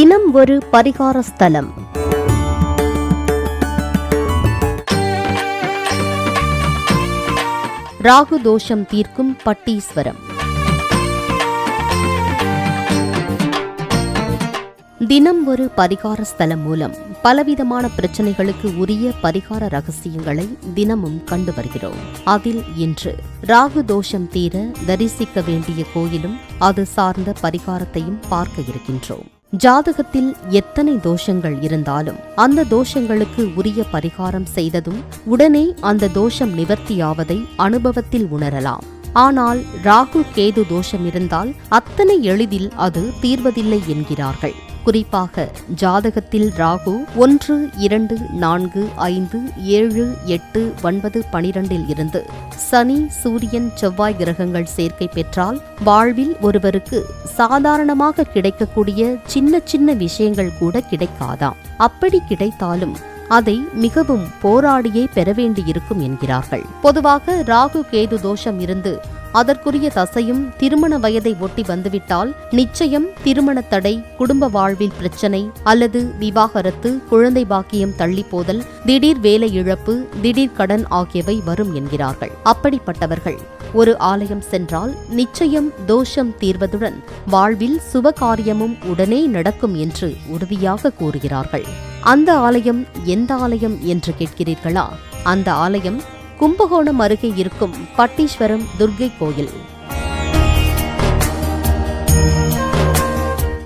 தினம் ஒரு பரிகார ஸ்தலம். ராகு தோஷம் தீர்க்கும் பட்டீஸ்வரம். தினம் ஒரு பரிகார ஸ்தலம் மூலம் பலவிதமான பிரச்சனைகளுக்கு உரிய பரிகார ரகசியங்களை தினமும் கண்டு வருகிறோம். அதில் இன்று ராகு தோஷம் தீர தரிசிக்க வேண்டிய கோயிலும் அது சார்ந்த பரிகாரத்தையும் பார்க்க இருக்கின்றோம். ஜாதகத்தில் எத்தனை தோஷங்கள் இருந்தாலும் அந்த தோஷங்களுக்கு உரிய பரிகாரம் செய்ததும் உடனே அந்த தோஷம் நிவர்த்தியாவதை அனுபவத்தில் உணரலாம். ஆனால் ராகு கேது தோஷம் இருந்தால் அத்தனை எளிதில் அது தீர்வதில்லை என்கிறார்கள். குறிப்பாக ஜாதகத்தில் ராகு ஒன்று இரண்டு நான்கு ஐந்து ஏழு எட்டு ஒன்பது பனிரெண்டில் இருந்து சனி சூரியன் செவ்வாய் கிரகங்கள் சேர்க்கை பெற்றால் வாழ்வில் ஒருவருக்கு சாதாரணமாக கிடைக்கக்கூடிய சின்ன சின்ன விஷயங்கள் கூட கிடைக்காதாம். அப்படி கிடைத்தாலும் அதை மிகவும் போராடியே பெற வேண்டியிருக்கும் என்கிறார்கள். பொதுவாக ராகு கேது தோஷம் இருந்து அதற்குரிய தசையும் திருமண வயதை ஒட்டி வந்துவிட்டால் நிச்சயம் திருமண தடை குடும்ப வாழ்வில் பிரச்சனை அல்லது விவாகரத்து குழந்தை பாக்கியம் தள்ளிப்போதல் திடீர் வேலை இழப்பு திடீர் கடன் ஆகியவை வரும் என்கிறார்கள். அப்படிப்பட்டவர்கள் ஒரு ஆலயம் சென்றால் நிச்சயம் தோஷம் தீர்வதுடன் வாழ்வில் சுபகாரியமும் உடனே நடக்கும் என்று உறுதியாக கூறுகிறார்கள். அந்த ஆலயம் எந்த ஆலயம் என்று கேட்கிறீர்களா? அந்த ஆலயம் கும்பகோணம் அருகே இருக்கும் பட்டீஸ்வரம் துர்கை கோயில்.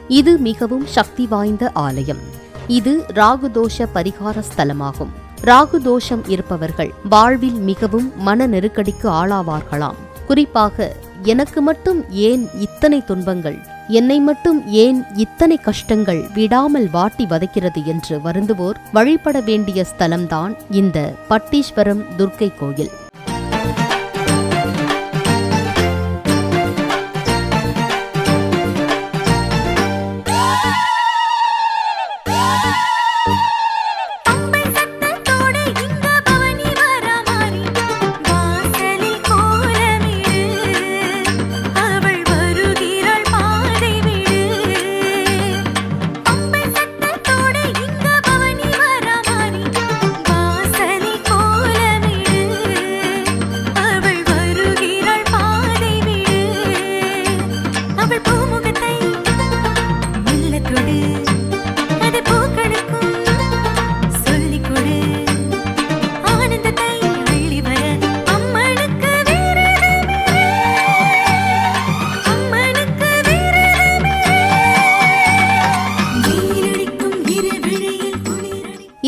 இது மிகவும் சக்தி வாய்ந்த ஆலயம். இது ராகுதோஷ பரிகார ஸ்தலமாகும். ராகு தோஷம் இருப்பவர்கள் வாழ்வில் மிகவும் மன நெருக்கடிக்கு ஆளாவார்களாம். குறிப்பாக எனக்கு மட்டும் ஏன் இத்தனை துன்பங்கள் என்னை மட்டும் ஏன் இத்தனை கஷ்டங்கள் விடாமல் வாட்டி வதைக்கிறது என்று வருந்துவோர் வழிபட வேண்டிய ஸ்தலம்தான் இந்த பட்டீஸ்வரம் துர்க்கை கோயில்.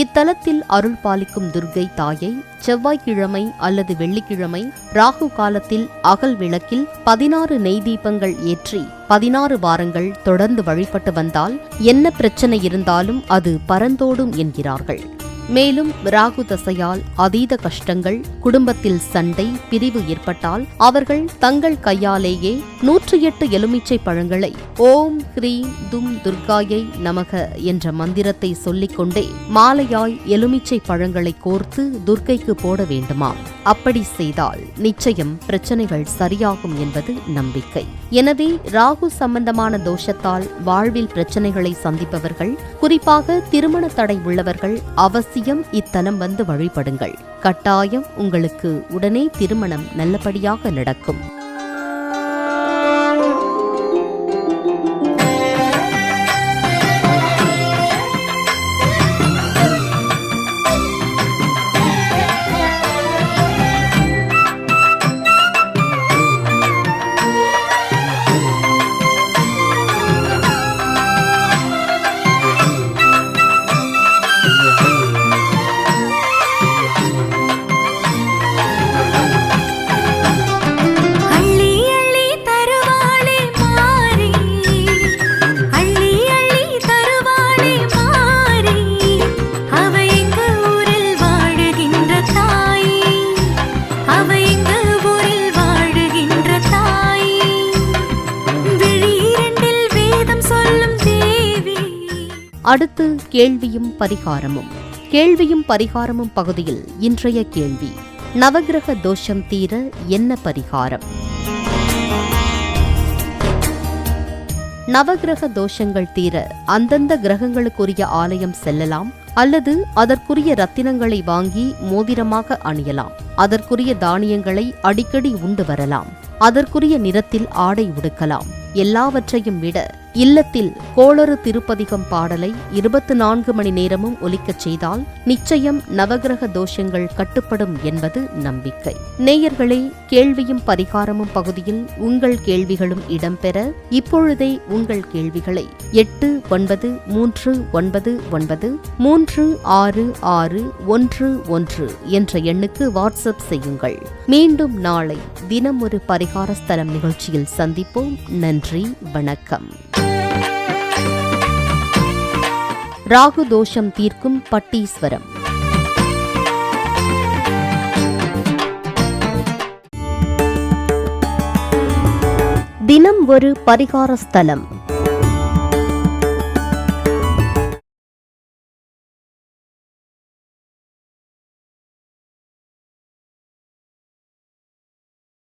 இத்தலத்தில் அருள் பாலிக்கும் துர்க்கை தாயை செவ்வாய்க்கிழமை அல்லது வெள்ளிக்கிழமை ராகு காலத்தில் அகல் விளக்கில் பதினாறு நெய் தீபங்கள் ஏற்றி பதினாறு வாரங்கள் தொடர்ந்து வழிபட்டு வந்தால் என்ன பிரச்சனை இருந்தாலும் அது பரந்தோடும் என்கிறார்கள். மேலும் ராகு தசையால் அதீத கஷ்டங்கள் குடும்பத்தில் சண்டை பிரிவு ஏற்பட்டால் அவர்கள் தங்கள் கையாலேயே நூற்றி எட்டு எலுமிச்சை பழங்களை ஓம் ஹ்ரீம் தும் துர்காயை நமக என்ற மந்திரத்தை சொல்லிக்கொண்டே மாலையாய் எலுமிச்சை பழங்களை கோர்த்து துர்க்கைக்கு போட வேண்டுமாம். அப்படி செய்தால் நிச்சயம் பிரச்சனைகள் சரியாகும் என்பது நம்பிக்கை. எனவே ராகு சம்பந்தமான தோஷத்தால் வாழ்வில் பிரச்சனைகளை சந்திப்பவர்கள் குறிப்பாக திருமண தடை உள்ளவர்கள் அவசியம் இத்தலம் வந்து வழிபடுங்கள். கட்டாயம் உங்களுக்கு உடனே திருமணம் நல்லபடியாக நடக்கும். அடுத்து கேள்வியும் பரிகாரமும். கேள்வியும் பரிகாரமும் பகுதியில் இன்றைய கேள்வி. நவகிரக தோஷம் தீர என்ன பரிகாரம்? நவகிரக தோஷங்கள் தீர அந்தந்த கிரகங்களுக்குரிய ஆலயம் செல்லலாம் அல்லது அதற்குரிய ரத்தினங்களை வாங்கி மோதிரமாக அணியலாம். அதற்குரிய தானியங்களை அடிக்கடி உண்டு வரலாம். அதற்குரிய நிறத்தில் ஆடை உடுக்கலாம். எல்லாவற்றையும் விட இல்லத்தில் கோளறு திருப்பதிகம் பாடலை இருபத்து நான்கு மணி நேரமும் ஒலிக்கச் செய்தால் நிச்சயம் நவகிரக தோஷங்கள் கட்டுப்படும் என்பது நம்பிக்கை. நேயர்களே கேள்வியும் பரிகாரமும் பகுதியில் உங்கள் கேள்விகளும் இடம்பெற இப்பொழுதே உங்கள் கேள்விகளை எட்டு ஒன்பது மூன்று ஒன்பது ஒன்பது மூன்று ஆறு ஆறு ஒன்று ஒன்று என்ற எண்ணுக்கு வாட்ஸ்அப் செய்யுங்கள். மீண்டும் நாளை தினம் ஒரு பரிகார ஸ்தலம் நிகழ்ச்சியில் சந்திப்போம். நன்றி வணக்கம். ராகு தோஷம் தீர்க்கும் பட்டீஸ்வரம். தினம் ஒரு பரிகார ஸ்தலம்